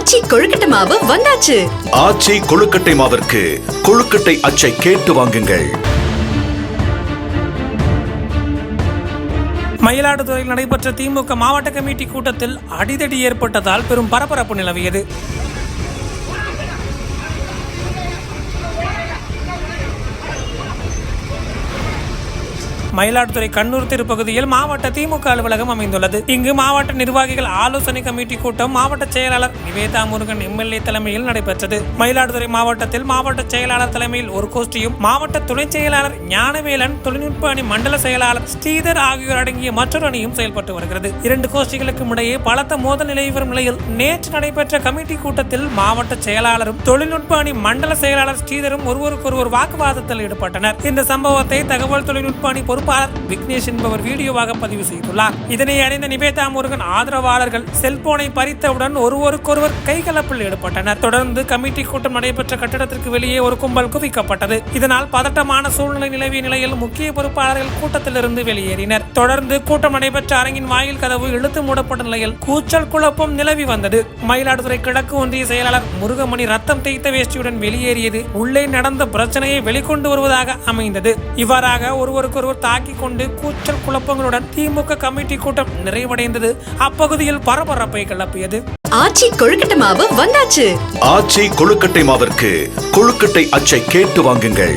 ஆச்சி கொழுக்கட்டை மாவு வந்தாச்சு. ஆச்சி கொழுக்கட்டை மாவிற்கு கொழுக்கட்டை அச்சை கேட்டு வாங்குங்கள். மயிலாடுதுறையில் நடைபெற்ற திமுக மாவட்ட கமிட்டி கூட்டத்தில் அடிதடி ஏற்பட்டதால் பெரும் பரபரப்பு நிலவியது. மயிலாடுதுறை கண்ணூர் திருப்பகுதியில் மாவட்ட திமுக அலுவலகம் அமைந்துள்ளது. இங்கு மாவட்ட நிர்வாகிகள் ஆலோசனை கமிட்டி கூட்டம் மாவட்ட செயலாளர் நிவேதா முருகன் எம்எல்ஏ தலைமையில் நடைபெற்றது. மயிலாடுதுறை மாவட்டத்தில் மாவட்ட செயலாளர் தலைமையில் ஒரு கோஷ்டியும் மாவட்ட துணை செயலாளர் ஞானவேலன் தொழில்நுட்ப அணி மண்டல செயலாளர் ஸ்ரீதர் ஆகியோர் அடங்கிய மற்றொரு அணியும் செயல்பட்டு வருகிறது. இரண்டு கோஷ்டிகளுக்கும் இடையே பலத்த மோதல் நிலவி வரும் நிலையில் நேற்று நடைபெற்ற கமிட்டி கூட்டத்தில் மாவட்ட செயலாளரும் தொழில்நுட்ப அணி மண்டல செயலாளர் ஸ்ரீதரும் ஒருவருக்கொருவர் வாக்குவாதத்தில் ஈடுபட்டனர். இந்த சம்பவத்தை தகவல் தொழில்நுட்ப அணி பொறுப்பாளர் விக்னேஷ் என்பவர் வீடியோவாக பதிவு செய்துள்ளார். இதனை அடைந்த நிவேதா முருகன் ஆதரவாளர்கள் செல்போனை பறித்தவுடன் ஒருவருக்கொருவர் கைகலப்பில் ஈடுபட்டனர். தொடர்ந்து கமிட்டி கூட்டம் நடைபெற்ற கட்டிடத்திற்கு வெளியே ஒரு கும்பல் குவிக்கப்பட்டது. இதனால் பதட்டமான சூழ்நிலை நிலவிய நிலையில் முக்கிய பொறுப்பாளர்கள் கூட்டத்திலிருந்து வெளியேறினர். தொடர்ந்து கூட்டம் நடைபெற்ற அரங்கின் வாயில் கதவு இழுத்து மூடப்பட்ட நிலையில் கூச்சல் குழப்பம் நிலவி வந்தது. மயிலாடுதுறை கிழக்கு ஒன்றிய செயலாளர் முருகமணி ரத்தம் தேய்த்த வேஷ்டியுடன் வெளியேறியது. உள்ளே நடந்த பிரச்சனையை வெளிக்கொண்டு வருவதாக அமைந்தது. இவ்வாறாக ஒருவருக்கொருவர் தாக்கிக் கொண்டு கூச்சல் குழப்பங்களுடன் திமுக கமிட்டி கூட்டம் நிறைவடைந்தது. அப்பகுதியில் பரபரப்பை கிளப்பியது. ஆச்சி கொழுக்கட்டை மாவு வந்தாச்சு. ஆச்சி கொழுக்கட்டை மாவிற்கு கொழுக்கட்டை அச்சை கேட்டு வாங்குங்கள்.